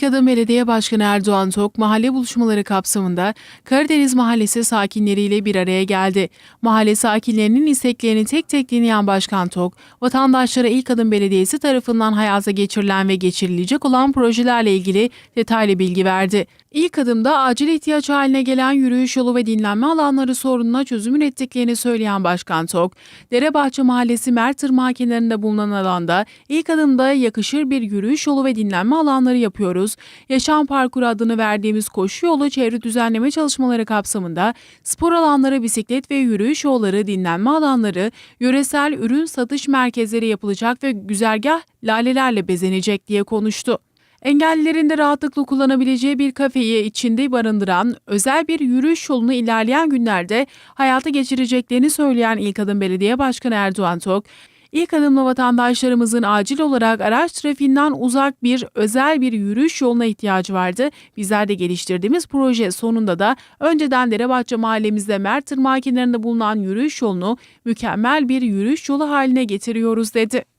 Adım Belediye Başkanı Erdoğan Tok, mahalle buluşmaları kapsamında Karadeniz Mahallesi sakinleriyle bir araya geldi. Mahalle sakinlerinin isteklerini tek tek dinleyen Başkan Tok, vatandaşlara İlk Adım Belediyesi tarafından hayata geçirilen ve geçirilecek olan projelerle ilgili detaylı bilgi verdi. İlk adımda acil ihtiyaç haline gelen yürüyüş yolu ve dinlenme alanları sorununa çözüm ürettiklerini söyleyen Başkan Tok, Derebahçe Mahallesi Mert Irmağı kenarında bulunan alanda ilk adımda yakışır bir yürüyüş yolu ve dinlenme alanları yapıyoruz. Yaşam Parkuru adını verdiğimiz koşu yolu çevre düzenleme çalışmaları kapsamında spor alanları, bisiklet ve yürüyüş yolları, dinlenme alanları, yöresel ürün satış merkezleri yapılacak ve güzergah lalelerle bezenecek diye konuştu. Engellilerin de rahatlıkla kullanabileceği bir kafeyi içinde barındıran özel bir yürüyüş yolunu ilerleyen günlerde hayata geçireceklerini söyleyen İlk Adım Belediye Başkanı Erdoğan Tok, İlk adımla vatandaşlarımızın acil olarak araç trafiğinden uzak bir özel bir yürüyüş yoluna ihtiyacı vardı. Bizler de geliştirdiğimiz proje sonunda da önceden Derebahçe mahallemizde Mert kenarında bulunan yürüyüş yolunu mükemmel bir yürüyüş yolu haline getiriyoruz dedi.